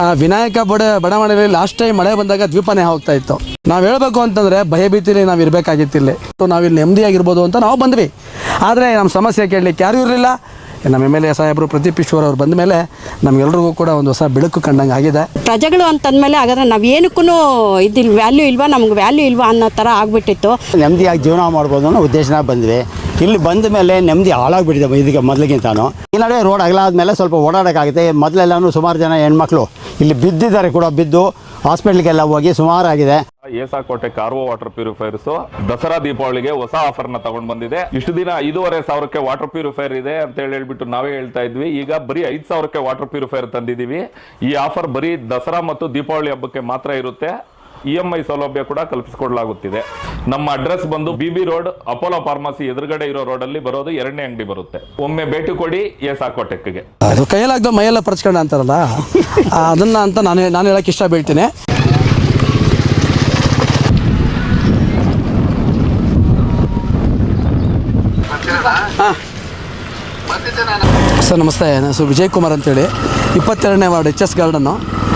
ಆ, ವಿನಾಯಕ ಬಡ ಬಡಾವಣೆಯಲ್ಲಿ ಲಾಸ್ಟ್ ಟೈಮ್ ಮಳೆ ಬಂದಾಗ ದ್ವೀಪನೇ ಹೋಗ್ತಾ ಇತ್ತು. ನಾವು ಹೇಳಬೇಕು ಅಂತಂದರೆ ಭಯಭೀತಿಲಿ ನಾವು ಇರಬೇಕಾಗಿತ್ತಿಲ್ಲ. ನಾವಿಲ್ಲಿ ನೆಮ್ಮದಿಯಾಗಿರ್ಬೋದು ಅಂತ ನಾವು ಬಂದ್ವಿ. ಆದರೆ ನಮ್ಮ ಸಮಸ್ಯೆ ಕೇಳಲಿಕ್ಕೆ ಯಾರೂ ಇರಲಿಲ್ಲ. ನಮ್ಮ ಎಂ ಎಲ್ ಎ ಸಾಹೇಬರು ಪ್ರದೀಪ್ ಈಶ್ವರ್ ಅವ್ರು ಬಂದ ಮೇಲೆ ನಮ್ಗೆಲ್ರಿಗೂ ಕೂಡ ಒಂದು ಹೊಸ ಬೆಳಕು ಕಂಡಂಗೆ ಆಗಿದೆ. ಪ್ರಜೆಗಳು ಅಂತಂದಮೇಲೆ ಹಾಗಾದ್ರೆ ನಾವು ಏನಕ್ಕೂ ಇದಿಲ್ ವ್ಯಾಲ್ಯೂ ಇಲ್ವಾ? ನಮ್ಗೆ ವ್ಯಾಲ್ಯೂ ಇಲ್ವಾ ಅನ್ನೋ ಥರ ಆಗ್ಬಿಟ್ಟಿತ್ತು. ನೆಮ್ಮದಿಯಾಗಿ ಜೀವನ ಮಾಡ್ಬೋದು ಅನ್ನೋ ಉದ್ದೇಶನ ಬಂದ್ವಿ. ಇಲ್ಲಿ ಬಂದ ಮೇಲೆ ನೆಮ್ಮದಿ ಹಾಳಾಗ್ಬಿಟ್ಟಿದೆ ಇದಕ್ಕೆ ಮೊದಲಿಗಿಂತಾನು. ಈ ನಡುವೆ ರೋಡ್ ಅಗಲಾದ್ಮೇಲೆ ಸ್ವಲ್ಪ ಓಡಾಡೋಕ್ಕಾಗುತ್ತೆ. ಮೊದಲೆಲ್ಲನೂ ಸುಮಾರು ಜನ ಹೆಣ್ಮಕ್ಳು ಇಲ್ಲಿ ಬಿದ್ದಿದ್ದಾರೆ ಕೂಡ, ಬಿದ್ದು ಹಾಸ್ಪಿಟ್ಲಿಗೆಲ್ಲ ಹೋಗಿ ಸುಮಾರಾಗಿದೆ. ಏಸಾಕೋಟೆ ಕಾರ್ವೋ ವಾಟರ್ ಪ್ಯೂರಿಫೈರ್ಸ್ ದಸರಾ ದೀಪಾವಳಿಗೆ ಹೊಸ ಆಫರ್ನ ತಗೊಂಡ್ ಬಂದಿದೆ. ಇಷ್ಟು ದಿನ ಐದೂವರೆ ಸಾವಿರಕ್ಕೆ ವಾಟರ್ ಪ್ಯೂರಿಫೈರ್ ಇದೆ ಅಂತ ಹೇಳಿ ಹೇಳ್ಬಿಟ್ಟು ನಾವೇ ಹೇಳ್ತಾ ಇದ್ವಿ. ಈಗ ಬರೀ ಐದ್ ಸಾವಿರಕ್ಕೆ ವಾಟರ್ ಪ್ಯೂರಿಫೈರ್ ತಂದಿದೀವಿ ಈ ಆಫರ್ ಬರೀ ದಸರಾ ಮತ್ತು ದೀಪಾವಳಿ ಹಬ್ಬಕ್ಕೆ ಮಾತ್ರ ಇರುತ್ತೆ. ಇ ಸೌಲಭ್ಯ ಕೂಡ ಕಲ್ಪಿಸಿಕೊಡಲಾಗುತ್ತಿದೆ. ನಮ್ಮ ಅಡ್ರೆಸ್ ಬಂದು B B road, Apollo pharmacy ಎದುರುಗಡೆ ಇರೋ ರೋಡ್ ಅಲ್ಲಿ ಬರೋದು ಎರಡನೇ ಅಂಗಡಿ ಬರುತ್ತೆ. ಒಮ್ಮೆ ಭೇಟಿ ಕೊಡಿ ಏಸಾಕೋಟೆಕ್ಗೆ ಅದು ಕೈಯಲ್ಲಾಗ್ದ ಮೈಯೆಲ್ಲ ಪರ್ಚ್ಕೊಂಡ ಅಂತಾರಲ್ಲ ಅದನ್ನ ಅಂತ ನಾನು ನಾನು ಹೇಳಕ್ ಇಷ್ಟ ಬೀಳ್ತೀನಿ ಸರ್, ನಮಸ್ತೆ. ನನ್ನ ಸು, ವಿಜಯ್ ಕುಮಾರ್ ಅಂತೇಳಿ. ಇಪ್ಪತ್ತೆರಡನೇ ward H S garden.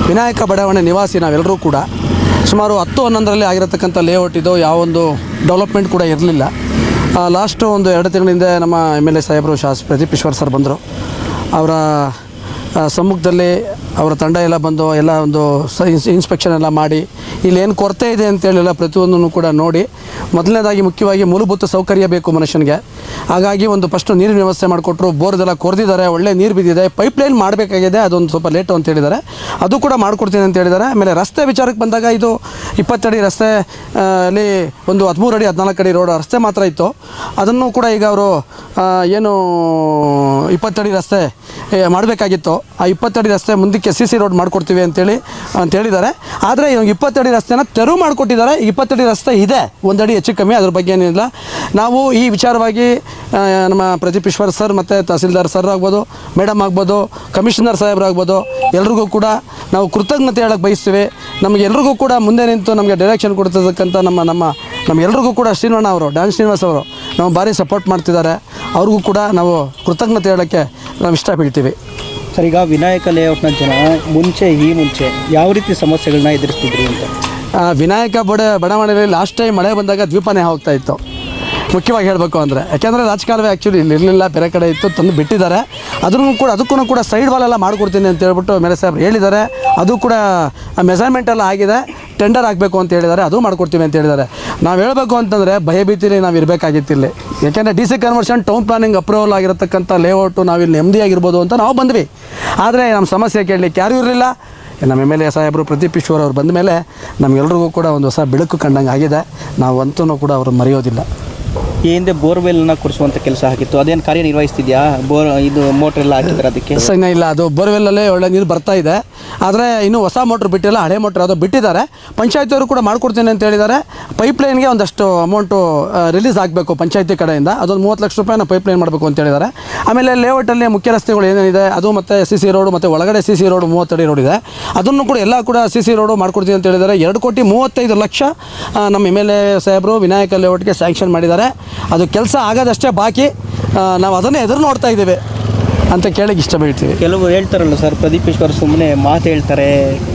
Vinayaka ಬಡಾವಣೆ ನಿವಾಸಿ ನಾವೆಲ್ಲರೂ ಕೂಡ. ಸುಮಾರು ಹತ್ತು ಹನ್ನೊಂದರಲ್ಲಿ ಆಗಿರತಕ್ಕಂಥ ಲೇಔಟ್ ಇದು, ಯಾವೊಂದು ಡೆವಲಪ್ಮೆಂಟ್ ಕೂಡ ಇರಲಿಲ್ಲ. ಲಾಸ್ಟು ಒಂದು ಎರಡು ತಿಂಗಳ ಹಿಂದೆ ನಮ್ಮ ಎಂ ಎಲ್ ಎ ಸಾಹೇಬರು ಶಾಸ ಪ್ರದೀಪ್ ಈಶ್ವರ್ ಸರ್ ಬಂದರು. ಅವರ ಸಮ್ಮುಖದಲ್ಲಿ ಅವರ ತಂಡ ಎಲ್ಲ ಬಂದು ಎಲ್ಲ ಒಂದು ಇನ್ಸ್ಪೆಕ್ಷನ್ ಎಲ್ಲ ಮಾಡಿ, ಇಲ್ಲಿ ಏನು ಕೊರತೆ ಇದೆ ಅಂತೇಳಿ ಎಲ್ಲ ಪ್ರತಿಯೊಂದನ್ನು ಕೂಡ ನೋಡಿ. ಮೊದಲನೇದಾಗಿ ಮುಖ್ಯವಾಗಿ ಮೂಲಭೂತ ಸೌಕರ್ಯ ಬೇಕು ಮನುಷ್ಯನಿಗೆ. ಹಾಗಾಗಿ ಒಂದು ಫಸ್ಟು ನೀರಿನ ವ್ಯವಸ್ಥೆ ಮಾಡಿಕೊಟ್ರು ಬೋರ್ದೆಲ್ಲ ಕೊರೆದಿದ್ದಾರೆ, ಒಳ್ಳೆ ನೀರು ಬಿದ್ದಿದೆ ಪೈಪ್ಲೈನ್ ಮಾಡಬೇಕಾಗಿದೆ, ಅದೊಂದು ಸ್ವಲ್ಪ ಲೇಟು ಅಂತ ಹೇಳಿದ್ದಾರೆ. ಅದು ಕೂಡ ಮಾಡಿಕೊಡ್ತೀನಿ ಅಂತ ಹೇಳಿದ್ದಾರೆ. ಆಮೇಲೆ ರಸ್ತೆ ವಿಚಾರಕ್ಕೆ ಬಂದಾಗ ಇದು ಇಪ್ಪತ್ತಡಿ ರಸ್ತೆ ಅಲ್ಲಿ ಒಂದು ಹದಿಮೂರು ಅಡಿ, ಹದಿನಾಲ್ಕು ಅಡಿ ರೋಡ್ ರಸ್ತೆ ಮಾತ್ರ ಇತ್ತು. ಅದನ್ನು ಕೂಡ ಈಗ ಅವರು ಏನು ಇಪ್ಪತ್ತಡಿ ರಸ್ತೆ ಮಾಡಬೇಕಾಗಿತ್ತು. ಆ ಇಪ್ಪತ್ತಡಿ ರಸ್ತೆ ಮುಂದಕ್ಕೆ ಸಿ ಸಿ ರೋಡ್ ಮಾಡಿಕೊಡ್ತೀವಿ ಅಂತೇಳಿ, ಅಂತ ಹೇಳಿದ್ದಾರೆ. ಆದರೆ ಇವಾಗ ಇಪ್ಪತ್ತಡಿ ರಸ್ತೆನ ತೆರವು ಮಾಡಿಕೊಟ್ಟಿದ್ದಾರೆ. ಇಪ್ಪತ್ತಡಿ ರಸ್ತೆ ಇದೆ. ಒಂದಡಿ ಹೆಚ್ಚು ಕಮ್ಮಿ, ಅದ್ರ ಬಗ್ಗೆ ಏನಿಲ್ಲ ನಾವು ಈ ವಿಚಾರವಾಗಿ ನಮ್ಮ ಪ್ರದೀಪ್ ಈಶ್ವರ್ ಸರ್ ಮತ್ತು ತಹಸೀಲ್ದಾರ್ ಸರ್ ಆಗ್ಬೋದು, ಮೇಡಮ್ ಆಗ್ಬೋದು, ಕಮಿಷನರ್ ಸಾಹೇಬ್ರಾಗ್ಬೋದು ಎಲ್ರಿಗೂ ಕೂಡ ನಾವು ಕೃತಜ್ಞತೆ ಹೇಳಕ್ಕೆ ಬಯಸ್ತೀವಿ. ನಮಗೆಲ್ರಿಗೂ ಕೂಡ ಮುಂದೆ ನಿಂತು ನಮಗೆ ಡೈರೆಕ್ಷನ್ ಕೊಡ್ತಿರ್ತಕ್ಕಂಥ ನಮ್ಮ ನಮ್ಮ ನಮಗೆಲ್ರಿಗೂ ಕೂಡ ಶ್ರೀನಿವಾಣ ಅವರು ಡ್ಯಾನ್ಸ್ ಶ್ರೀನಿವಾಸ್ ಅವರು ನಾವು ಭಾರಿ ಸಪೋರ್ಟ್ ಮಾಡ್ತಿದ್ದಾರೆ. ಅವ್ರಿಗೂ ಕೂಡ ನಾವು ಕೃತಜ್ಞತೆ ಹೇಳೋಕ್ಕೆ ನಾವು ಇಷ್ಟಪಡ್ತೀವಿ. ಸರ್ ವಿನಾಯಕ ಲೇಔಟ್ನ ಜನ ಮುಂಚೆ, ಈ ಮುಂಚೆ ಯಾವ ರೀತಿ ಸಮಸ್ಯೆಗಳನ್ನ ಎದುರಿಸ್ತಿದ್ರಿ ಅಂತ? ವಿನಾಯಕ ಬಡ, ಬಡಾವಣೆಯಲ್ಲಿ ಲಾಸ್ಟ್ ಟೈಮ್ ಮಳೆ ಬಂದಾಗ ದ್ವೀಪನೇ ಹೋಗ್ತಾ ಇತ್ತು. ಮುಖ್ಯವಾಗಿ ಹೇಳಬೇಕು ಅಂದರೆ, ಯಾಕೆಂದರೆ ರಾಜಕಾಲವೇ ಆ್ಯಕ್ಚುಲಿ ಇಲ್ಲಿ ಇರಲಿಲ್ಲ, ಬೇರೆ ಕಡೆ ಇತ್ತು, ತಂದು ಬಿಟ್ಟಿದ್ದಾರೆ. ಅದನ್ನು ಕೂಡ ಅದಕ್ಕೂ ಕೂಡ ಸೈಡ್ ವಾಲೆಲ್ಲ ಮಾಡಿಕೊಡ್ತೀನಿ ಅಂತ ಹೇಳ್ಬಿಟ್ಟು ಮೇಲೆ ಸಾಹೇಬ್ರು ಹೇಳಿದ್ದಾರೆ. ಅದು ಕೂಡ ಮೆಸರ್ಮೆಂಟ್ ಎಲ್ಲ ಆಗಿದೆ. ಟೆಂಡರ್ ಆಗಬೇಕು ಅಂತ ಹೇಳಿದ್ದಾರೆ ಅದು ಮಾಡ್ಕೊಡ್ತೀವಿ ಅಂತ ಹೇಳಿದ್ದಾರೆ. ನಾವು ಹೇಳಬೇಕು ಅಂತಂದರೆ ಭಯಭೀತಿಲಿ ನಾವು ಇರಬೇಕಾಗಿತ್ತಿಲ್ಲ ಯಾಕೆಂದರೆ D C conversion town planning approval ಆಗಿರತಕ್ಕಂಥ ಲೇಔಟು ನಾವಿಲ್ಲಿ ನೆಮ್ಮದಿಯಾಗಿರ್ಬೋದು ಅಂತ ನಾವು ಬಂದ್ವಿ. ಆದರೆ ನಮ್ಮ ಸಮಸ್ಯೆ ಕೇಳಲಿಕ್ಕೆ ಯಾರೂ ಇರಲಿಲ್ಲ. ನಮ್ಮ ಎಂ ಎಲ್ ಎ ಸಾಹೇಬರು ಪ್ರದೀಪ್ ಈಶ್ವರ್ ಅವ್ರು ಬಂದ ಮೇಲೆ ನಮಗೆಲ್ರಿಗೂ ಕೂಡ ಒಂದು ಹೊಸ ಬೆಳಕು ಕಂಡಂಗೆ ಆಗಿದೆ. ನಾವು ಅಂತೂ ಕೂಡ ಅವರು ಮರೆಯೋದಿಲ್ಲ. ಈ ಹಿಂದೆ ಬೋರ್ವೆಲ್ನ ಕೊಡಿಸುವಂಥ ಕೆಲಸ ಆಗಿತ್ತು. ಅದೇನು ಕಾರ್ಯನಿರ್ವಹಿಸ್ತಿದ್ಯಾ? ಬೋರ್ ಇದು ಮೋಟ್ರ್ ಎಲ್ಲ ಹಾಕಿದ್ರೆ ಅದಕ್ಕೆ? ಇಲ್ಲ ಅದು ಬೋರ್ವೆಲ್ಲಲ್ಲೇ ಒಳ್ಳೆ ನೀರು ಬರ್ತಾ ಇದೆ. ಆದರೆ ಇನ್ನೂ ಹೊಸ ಮೋಟ್ರ್ ಬಿಟ್ಟಿಲ್ಲ, ಹಳೆ ಮೋಟ್ರ್ ಯಾವುದೋ ಬಿಟ್ಟಿದ್ದಾರೆ. ಪಂಚಾಯತಿಯವರು ಕೂಡ ಮಾಡಿಕೊಡ್ತೀನಿ ಅಂತ ಹೇಳಿದ್ದಾರೆ. ಪೈಪ್ಲೈನ್ಗೆ ಒಂದಷ್ಟು ಅಮೌಂಟು ರಿಲೀಸ್ ಆಗಬೇಕು ಪಂಚಾಯತಿ ಕಡೆಯಿಂದ. ಅದೊಂದು ಮೂವತ್ತು ಲಕ್ಷ ರೂಪಾಯಿನ ಪೈಪ್ಲೈನ್ ಮಾಡಬೇಕು ಅಂತ ಹೇಳಿದ್ದಾರೆ. ಆಮೇಲೆ ಲೇಔಟಲ್ಲಿ ಮುಖ್ಯ ರಸ್ತೆಗಳು ಏನೇನಿದೆ, ಅದು ಮತ್ತು ಸಿ ಸಿ ರೋಡು ಮತ್ತು ಒಳಗಡೆ ಸಿ ಸಿ ರೋಡು ಮೂವತ್ತಡಿ ರೋಡ್ ಇದೆ. ಅದನ್ನು ಕೂಡ ಎಲ್ಲ ಕೂಡ ಸಿ ಸಿ ರೋಡು ಮಾಡ್ಕೊಡ್ತೀನಿ ಅಂತ ಹೇಳಿದ್ದಾರೆ. ಎರಡು ಕೋಟಿ ಮೂವತ್ತೈದು ಲಕ್ಷ ನಮ್ಮ ಎಂ ಎಲ್ ಎ ಸಾಹೇಬರು ವಿನಾಯಕ ಲೇಔಟ್ಗೆ ಸ್ಯಾಂಕ್ಷನ್ ಮಾಡಿದ್ದಾರೆ. ಅದು ಕೆಲಸ ಆಗೋದಷ್ಟೇ ಬಾಕಿ. ನಾವು ಅದನ್ನೇ ಎದುರು ನೋಡ್ತಾ ಇದ್ದೀವಿ. ಅಂತ ಕೇಳಕ್ಕೆ ಇಷ್ಟ ಬೀಳ್ತೀವಿ ಕೆಲವು ಹೇಳ್ತಾರಲ್ಲ ಸರ್ ಪ್ರದೀಪೇಶ್ವರ್ ಸುಮ್ಮನೆ ಮಾತು ಹೇಳ್ತಾರೆ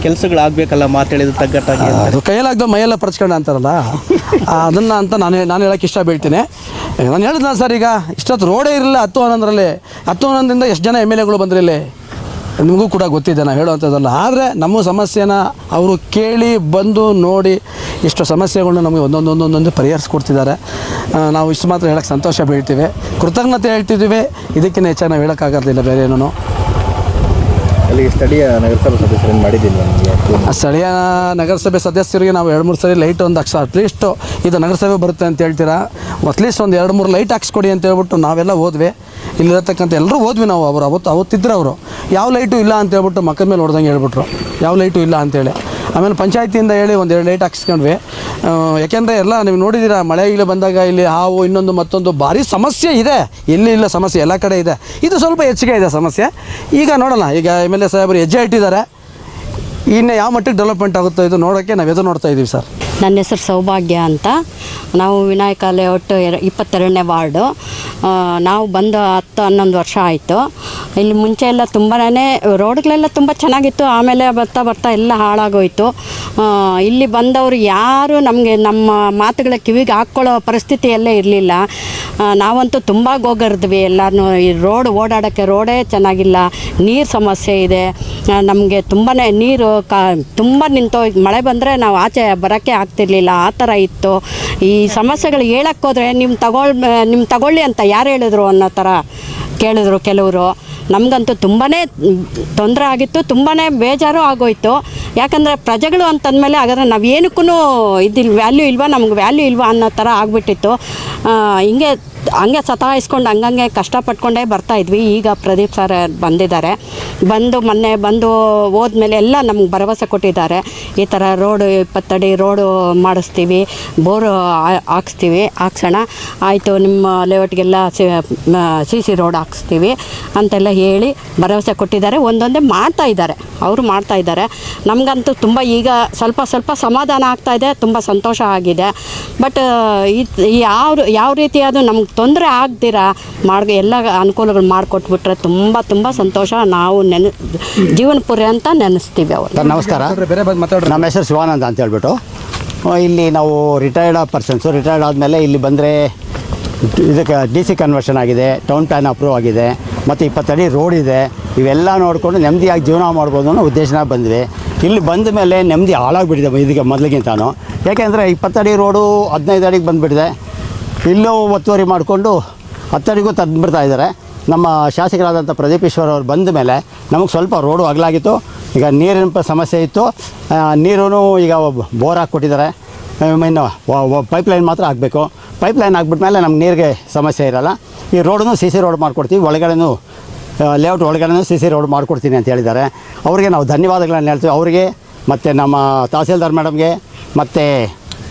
ಕೆಲಸಗಳಾಗಬೇಕಲ್ಲ ಮಾತು ಹೇಳಿದ ತಗ್ಗಟ್ಟಾಗಿ ಅಂತ. ಅದು ಕೈಯಲ್ಲಾಗ್ದ ಮೈಯೆಲ್ಲ ಪರ್ಚ್ಕೊಂಡ ಅಂತಾರಲ್ಲ? ಆ, ಅದನ್ನ ಅಂತ ನಾನು ನಾನು ಹೇಳಕ್ಕೆ ಇಷ್ಟ ಬೀಳ್ತೀನಿ ನಾನು ಹೇಳಿದ್ನ ಸರ್ ಈಗ ಇಷ್ಟೊತ್ತು ರೋಡೇ ಇರಲಿಲ್ಲ ಹತ್ತು ಹನ್ನೊಂದರಲ್ಲಿ. ಹತ್ತು ಹನ್ನೊಂದರಿಂದ ಎಷ್ಟು ಜನ ಎಂ ಎಲ್ ಎಗಳು ಇಲ್ಲಿ? ನಿಮಗೂ ಕೂಡ ಗೊತ್ತಿದೆ ನಾನು ಹೇಳುವಂಥದ್ದಲ್ಲ. ಆದರೆ ನಮ್ಮ ಸಮಸ್ಯೆನ ಅವರು ಕೇಳಿ ಬಂದು ನೋಡಿ ಇಷ್ಟು ಸಮಸ್ಯೆಗಳನ್ನ ನಮಗೆ ಒಂದೊಂದೊಂದೊಂದೊಂದು ಪರಿಹರಿಸ್ಕೊಡ್ತಿದ್ದಾರೆ. ನಾವು ಇಷ್ಟು ಮಾತ್ರ ಹೇಳಕ್ಕೆ ಸಂತೋಷ ಬೀಳ್ತೀವಿ. ಕೃತಜ್ಞತೆ ಹೇಳ್ತಿದ್ದೀವಿ ಇದಕ್ಕಿಂತ ಹೆಚ್ಚಾಗಿ ನಾವು ಹೇಳೋಕ್ಕಾಗೋದಿಲ್ಲ ಬೇರೆ ಏನೂ ಅಲ್ಲಿ ಸ್ಥಳೀಯ ನಗರಸಭೆ ಸದಸ್ಯರು ಆ ಸ್ಥಳೀಯ ನಗರಸಭೆ ಸದಸ್ಯರಿಗೆ ನಾವು ಎರಡು ಮೂರು ಸರಿ ಲೈಟ್ ಒಂದು ಹಾಕ್ಸ ಅಟ್ಲೀಸ್ಟು ಇದು ನಗರಸಭೆ ಬರುತ್ತೆ ಅಂತ ಹೇಳ್ತೀರಾ? ಅಟ್ಲೀಸ್ಟ್ ಒಂದು ಎರಡು ಮೂರು ಲೈಟ್ ಹಾಕ್ಸ್ಕೊಡಿ ಅಂತ ಹೇಳ್ಬಿಟ್ಟು ನಾವೆಲ್ಲ ಹೋದ್ವಿ. ಇಲ್ಲಿರತಕ್ಕಂಥ ಎಲ್ಲರೂ ಹೋದ್ವಿ ನಾವು ಅವರು ಅವತ್ತು ಅವತ್ತಿದ್ರು ಅವರು. ಯಾವ ಲೈಟು ಇಲ್ಲ ಅಂತ ಹೇಳ್ಬಿಟ್ಟು ಮಕ್ಕದ ಮೇಲೆ ಹೊಡೆದಂಗೆ ಹೇಳ್ಬಿಟ್ರು. ಯಾವ ಲೈಟು ಇಲ್ಲ ಅಂತೇಳಿ ಆಮೇಲೆ ಪಂಚಾಯತಿಯಿಂದ ಹೇಳಿ ಒಂದು ಎರಡು ಲೈಟ್ ಹಾಕ್ಸ್ಕೊಂಡ್ವಿ. ಯಾಕೆಂದರೆ ಎಲ್ಲ ನೀವು ನೋಡಿದ್ದೀರಾ ಮಳೆ ಇಲ್ಲಿ ಬಂದಾಗ ಇಲ್ಲಿ ಹಾವು, ಇನ್ನೊಂದು ಮತ್ತೊಂದು ಭಾರಿ ಸಮಸ್ಯೆ ಇದೆ. ಎಲ್ಲಿ ಇಲ್ಲ ಸಮಸ್ಯೆ, ಎಲ್ಲ ಕಡೆ ಇದೆ. ಇದು ಸ್ವಲ್ಪ ಹೆಚ್ಚಿಗೆ ಇದೆ ಸಮಸ್ಯೆ. ಈಗ ನೋಡೋಣ, ಈಗ ಎಂ ಎಲ್ ಎ ಸಾಹೇಬರು ಹೆಜ್ಜೆ ಇಟ್ಟಿದ್ದಾರೆ. ಇನ್ನು ಯಾವ ಮಟ್ಟಿಗೆ ಡೆವಲಪ್ಮೆಂಟ್ ಆಗುತ್ತೋ ಇದು ನೋಡೋಕ್ಕೆ ನಾವು ಎದುರು ನೋಡ್ತಾ ಇದ್ದೀವಿ ಸರ್. ನನ್ನ ಹೆಸರು ಸೌಭಾಗ್ಯ ಅಂತ. ನಾವು ವಿನಾಯಕ ಲೇಔಟ್ ಇಪ್ಪತ್ತೆರಡನೇ ವಾರ್ಡು. ನಾವು ಬಂದು ಹತ್ತು, ಹನ್ನೊಂದು ವರ್ಷ ಆಯಿತು. ಇಲ್ಲಿ ಮುಂಚೆ ಎಲ್ಲ ತುಂಬನೇ, ರೋಡ್ಗಳೆಲ್ಲ ತುಂಬ ಚೆನ್ನಾಗಿತ್ತು. ಆಮೇಲೆ ಬರ್ತಾ ಬರ್ತಾ ಎಲ್ಲ ಹಾಳಾಗೋಯ್ತು. ಇಲ್ಲಿ ಬಂದವರು ಯಾರು ನಮಗೆ ನಮ್ಮ ಮಾತುಗಳ ಕಿವಿಗೆ ಹಾಕ್ಕೊಳ್ಳೋ ಪರಿಸ್ಥಿತಿಯಲ್ಲೇ ಇರಲಿಲ್ಲ. ನಾವಂತೂ ತುಂಬ ಗೋಗರ್ದ್ವಿ ಎಲ್ಲರೂ ಈ ರೋಡ್ ಓಡಾಡೋಕ್ಕೆ ರೋಡೇ ಚೆನ್ನಾಗಿಲ್ಲ. ನೀರು ಸಮಸ್ಯೆ ಇದೆ. ನಮಗೆ ತುಂಬಾ ನೀರು ಕಾ, ತುಂಬ ನಿಂತೋಗಿ ಮಳೆ ಬಂದರೆ ನಾವು ಆಚೆ ಬರೋಕ್ಕೆ ಆಗ್ತಿರ್ಲಿಲ್ಲ ಆ ಥರ ಇತ್ತು. ಈ ಸಮಸ್ಯೆಗಳು ಹೇಳೋಕ್ಕೋದ್ರೆ ನಿಮ್ಮ ತಗೊಳ್ ನಿಮ್ಮ ತಗೊಳ್ಳಿ ಅಂತ ಯಾರು ಹೇಳಿದ್ರು ಅನ್ನೋ ಥರ ಕೇಳಿದ್ರು ಕೆಲವರು. ನಮಗಂತೂ ತುಂಬಾ ತೊಂದರೆ ಆಗಿತ್ತು ತುಂಬಾ ಬೇಜಾರು ಆಗೋಯ್ತು. ಯಾಕಂದರೆ ಪ್ರಜೆಗಳು ಅಂತಂದಮೇಲೆ ಹಾಗಾದ್ರೆ ನಾವು ಏನಕ್ಕೂ ಇದಿಲ್ಲ ವ್ಯಾಲ್ಯೂ ಇಲ್ವಾ, ನಮ್ಗೆ ವ್ಯಾಲ್ಯೂ ಇಲ್ವಾ ಅನ್ನೋ ಥರ ಆಗಿಬಿಟ್ಟಿತ್ತು. ಹಿಂಗೆ ಹಂಗೆ ಸತಾಯಿಸ್ಕೊಂಡು ಹಂಗಂಗೆ ಬರ್ತಾ ಇದ್ವಿ. ಈಗ ಪ್ರದೀಪ್ ಸರ್ ಬಂದಿದ್ದಾರೆ. ಬಂದು ಮೊನ್ನೆ ಬಂದು ಹೋದ್ಮೇಲೆ ಎಲ್ಲ ನಮ್ಗೆ ಭರವಸೆ ಕೊಟ್ಟಿದ್ದಾರೆ. ಈ ಥರ ರೋಡು ಇಪ್ಪತ್ತಡಿ ರೋಡು ಮಾಡಿಸ್ತೀವಿ. ಬೋರು ಹಾಕ್ಸ್ತೀವಿ. ಹಾಕ್ಸೋಣ. ಆಯಿತು, ನಿಮ್ಮ ಲೇಔಟ್ಗೆಲ್ಲ ಸಿ ಸಿ ರೋಡ್ ಹಾಕ್ಸ್ತೀವಿ ಅಂತೆಲ್ಲ ಹೇಳಿ ಭರವಸೆ ಕೊಟ್ಟಿದ್ದಾರೆ. ಒಂದೊಂದೇ ಮಾಡ್ತಾ ಇದ್ದಾರೆ. ಅವರು ಮಾಡ್ತಾ ಇದ್ದಾರೆ. ನಮಗಂತೂ ತುಂಬ ಈಗ ಸ್ವಲ್ಪ ಸ್ವಲ್ಪ ಸಮಾಧಾನ ಆಗ್ತಾ ಇದೆ. ತುಂಬ ಸಂತೋಷ ಆಗಿದೆ. ಬಟ್ ಯಾವ ಯಾವ ರೀತಿಯಾದ ನಮ್ಗೆ ತೊಂದರೆ ಆಗ್ದಿರ ಮಾಡಿ ಎಲ್ಲ ಅನುಕೂಲಗಳು ಮಾಡಿಕೊಟ್ಬಿಟ್ರೆ ತುಂಬ ತುಂಬ ಸಂತೋಷ ನಾವು ನೆನ ಜೀವನಪುರಿ ಅಂತ ನೆನೆಸ್ತೀವಿ ಅವರು. ಸರ್ ನಮಸ್ಕಾರ. ಬೇರೆ ಬಂದು ಮಾತಾಡ್ರಿ. ನಮ್ಮ ಹೆಸರು ಶಿವಾನಂದ ಅಂತ ಹೇಳ್ಬಿಟ್ಟು. ಇಲ್ಲಿ ನಾವು ರಿಟೈರ್ಡ್ ಪರ್ಸನ್ಸು ರಿಟೈರ್ಡ್ ಆದಮೇಲೆ ಇಲ್ಲಿ ಬಂದರೆ ಇದಕ್ಕೆ ಡಿ ಸಿ ಕನ್ವರ್ಷನ್ ಆಗಿದೆ ಟೌನ್ ಪ್ಲ್ಯಾನ್ ಅಪ್ರೂವ್ ಆಗಿದೆ ಮತ್ತು ಇಪ್ಪತ್ತಡಿ ರೋಡ್ ಇದೆ. ಇವೆಲ್ಲ ನೋಡಿಕೊಂಡು ನೆಮ್ಮದಿಯಾಗಿ ಜೀವನ ಮಾಡ್ಬೋದು ಅನ್ನೋ ಉದ್ದೇಶನ ಬಂದಿದೆ ಇಲ್ಲಿ ಬಂದ ಮೇಲೆ ನೆಮ್ಮದಿ ಹಾಳಾಗ್ಬಿಟ್ಟಿದೆ ಇದಕ್ಕೆ ಮೊದಲಿಗಿಂತಾನು. ಯಾಕೆಂದರೆ ಇಪ್ಪತ್ತಡಿ ರೋಡು ಹದಿನೈದು ಅಡಿಗೆ ಬಂದುಬಿಟ್ಟಿದೆ. ಇಲ್ಲೂ ಒತ್ತುವರಿ ಮಾಡಿಕೊಂಡು ತಂದು ತಂದುಬಿಡ್ತಾ ಇದ್ದಾರೆ. ನಮ್ಮ ಶಾಸಕರಾದಂಥ ಪ್ರದೀಪ್ ಈಶ್ವರ್ ಅವರು ಬಂದ ಮೇಲೆ ನಮಗೆ ಸ್ವಲ್ಪ ರೋಡು ಅಗಲಾಗಿತ್ತು. ಈಗ ನೀರಿನ ಸಮಸ್ಯೆ ಇತ್ತು. ನೀರೂ ಈಗ ಬೋರ್ ಹಾಕ್ಕೊಟ್ಟಿದ್ದಾರೆ. ಇನ್ನು ಪೈಪ್ಲೈನ್ ಮಾತ್ರ ಆಗಬೇಕು ಪೈಪ್ಲೈನ್ ಆಗಿಬಿಟ್ಮೇಲೆ ನಮ್ಗೆ ನೀರಿಗೆ ಸಮಸ್ಯೆ ಇರಲ್ಲ. ಈ ರೋಡನ್ನು ಸಿ ಸಿ ರೋಡ್ ಮಾಡಿಕೊಡ್ತೀವಿ. ಒಳಗಡೆನೂ ಲೇಔಟ್ ಒಳಗಡೆನೂ ಸಿ ಸಿ ರೋಡ್ ಮಾಡಿಕೊಡ್ತೀನಿ ಅಂತ ಹೇಳಿದ್ದಾರೆ. ಅವರಿಗೆ ನಾವು ಧನ್ಯವಾದಗಳನ್ನು ಹೇಳ್ತೀವಿ. ಅವರಿಗೆ ಮತ್ತು ನಮ್ಮ ತಹಸೀಲ್ದಾರ್ ಮೇಡಮ್ಗೆ ಮತ್ತು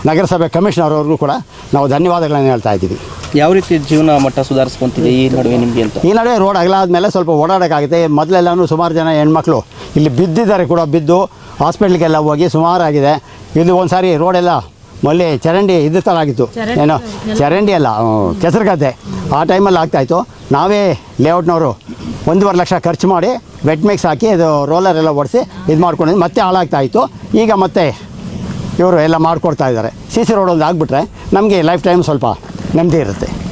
ನಗರಸಭೆ ಕಮಿಷನರ್ ಅವ್ರಿಗೂ ಕೂಡ ನಾವು ಧನ್ಯವಾದಗಳನ್ನು ಹೇಳ್ತಾ ಇದ್ದೀವಿ. ಯಾವ ರೀತಿ ಜೀವನ ಮಟ್ಟ ಸುಧಾರಿಸ್ಕೊಂತಿದೆ ಈ ನಡುವೆ ನಿಮಗೆ ಅಂತ? ಈ ನಡುವೆ ರೋಡ್ ಅಗಲಾದ್ಮೇಲೆ ಸ್ವಲ್ಪ ಓಡಾಡೋಕ್ಕಾಗುತ್ತೆ. ಮೊದಲೆಲ್ಲನೂ ಸುಮಾರು ಜನ ಹೆಣ್ಮಕ್ಳು ಇಲ್ಲಿ ಬಿದ್ದಿದ್ದಾರೆ ಕೂಡ ಬಿದ್ದು ಹಾಸ್ಪಿಟ್ಲಿಗೆಲ್ಲ ಹೋಗಿ ಸುಮಾರಾಗಿದೆ. ಇದು ಒಂದು ಸಾರಿ ರೋಡೆಲ್ಲ ಮೊನ್ನೆ ಚರಂಡಿ ಇದ್ದ ಥರ ಆಗಿತ್ತು. ಏನೋ ಚರಂಡಿ ಅಲ್ಲ ಕೆಸರು ಗದ್ದೆ ಆ ಟೈಮಲ್ಲಿ ಆಗ್ತಾಯಿತ್ತು ನಾವೇ ಲೇಔಟ್ನವರು ಒಂದೂವರೆ ಲಕ್ಷ ಖರ್ಚು ಮಾಡಿ ವೆಟ್ ಮಿಕ್ಸ್ ಹಾಕಿ ಇದು ರೋಲರ್ ಎಲ್ಲ ಓಡಿಸಿ ಇದು ಮಾಡ್ಕೊಂಡಿದ್ದು ಮತ್ತೆ ಹಾಳಾಗ್ತಾಯಿತ್ತು ಈಗ ಮತ್ತೆ ಇವರು ಎಲ್ಲ ಮಾಡಿಕೊಡ್ತಾ ಇದ್ದಾರೆ. ಸಿ ಸಿ ರೋಡ್ ಒಂದು ಆಗಿಬಿಟ್ರೆ ನಮಗೆ ಲೈಫ್ ಟೈಮ್ ಸ್ವಲ್ಪ ನೆಮ್ಮದಿ ಇರುತ್ತೆ.